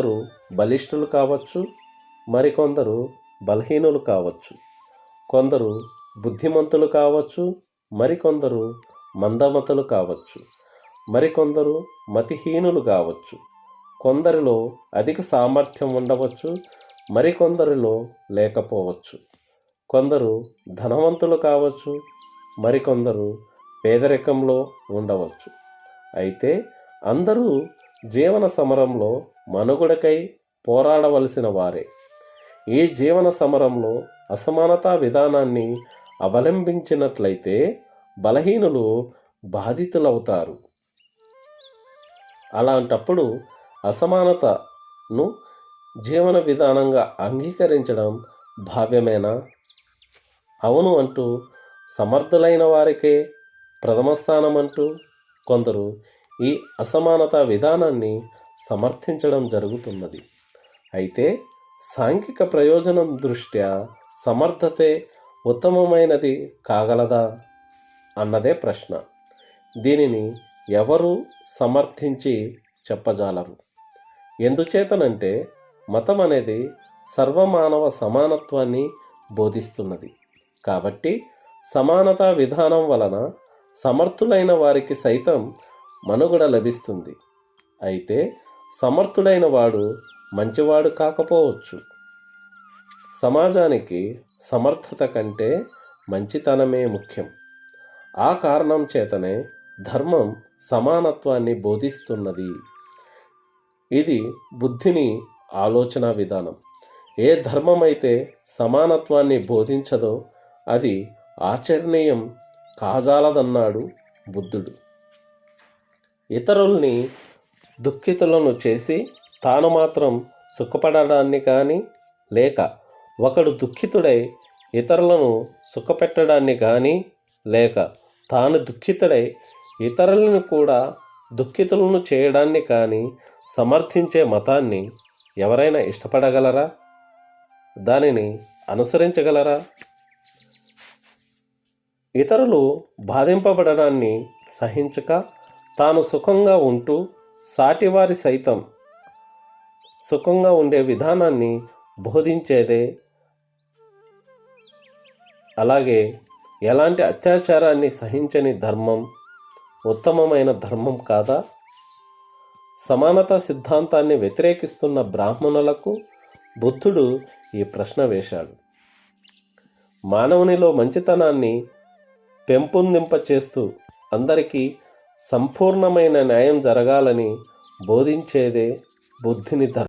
కొందరు బలిష్ఠులు కావచ్చు మరికొందరు బలహీనులు కావచ్చు. కొందరు బుద్ధిమంతులు కావచ్చు మరికొందరు మందమతులు కావచ్చు. మరికొందరు మతిహీనులు కావచ్చు. కొందరిలో అధిక సామర్థ్యం ఉండవచ్చు మరికొందరిలో లేకపోవచ్చు. కొందరు ధనవంతులు కావచ్చు మరికొందరు పేదరికంలో ఉండవచ్చు. అయితే అందరూ జీవన సమరంలో మనుగడకై పోరాడవలసిన వారే. ఈ జీవన సమరంలో అసమానతా విధానాన్ని అవలంబించినట్లయితే బలహీనులు బాధితులవుతారు. అలాంటప్పుడు అసమానతను జీవన విధానంగా అంగీకరించడం భావ్యమేనా? అవును అంటూ సమర్థులైన వారికే ప్రథమ స్థానం అంటూ కొందరు ఈ అసమానత విధానాన్ని సమర్థించడం జరుగుతున్నది. అయితే సాంఘిక ప్రయోజనం దృష్ట్యా సమర్థతే ఉత్తమమైనది కాగలదా అన్నదే ప్రశ్న. దీనిని ఎవరు సమర్థించి చెప్పజాలరు? ఎందుచేతనంటే మతం అనేది సర్వమానవ సమానత్వాన్ని బోధిస్తున్నది. కాబట్టి సమానతా విధానం వలన సమర్థులైన వారికి సైతం మనుగడ లభిస్తుంది. అయితే సమర్థుడైన వాడు మంచివాడు కాకపోవచ్చు. సమాజానికి సమర్థత కంటే మంచితనమే ముఖ్యం. ఆ కారణం చేతనే ధర్మం సమానత్వాన్ని బోధిస్తున్నది. ఇది బుద్ధిని ఆలోచన విధానం. ఏ ధర్మమైతే సమానత్వాన్ని బోధించదో అది ఆచరణీయం కాజాలదన్నాడు బుద్ధుడు. ఇతరుల్ని దుఃఖితులను చేసి తాను మాత్రం సుఖపడడాన్ని కానీ లేక ఒకడు దుఃఖితుడై ఇతరులను సుఖపెట్టడాన్ని కానీ లేక తాను దుఃఖితుడై ఇతరులను కూడా దుఃఖితులను చేయడాన్ని కానీ సమర్థించే మతాన్ని ఎవరైనా ఇష్టపడగలరా? దానిని అనుసరించగలరా? ఇతరులు బాధింపబడడాన్ని సహించక తాను సుఖంగా ఉంటూ సాటివారి సైతం సుఖంగా ఉండే విధానాన్ని బోధించేదే. అలాగే ఎలాంటి అత్యాచారాన్ని సహించని ధర్మం ఉత్తమమైన ధర్మం కాదా? సమానత సిద్ధాంతాన్ని వ్యతిరేకిస్తున్న బ్రాహ్మణులకు బుద్ధుడు ఈ ప్రశ్న వేశాడు. మానవునిలో మంచితనాన్ని పెంపొందింపచేస్తూ అందరికీ సంపూర్ణమైన న్యాయం జరగాలని బోధించేదే బుద్ధిని ధర్మం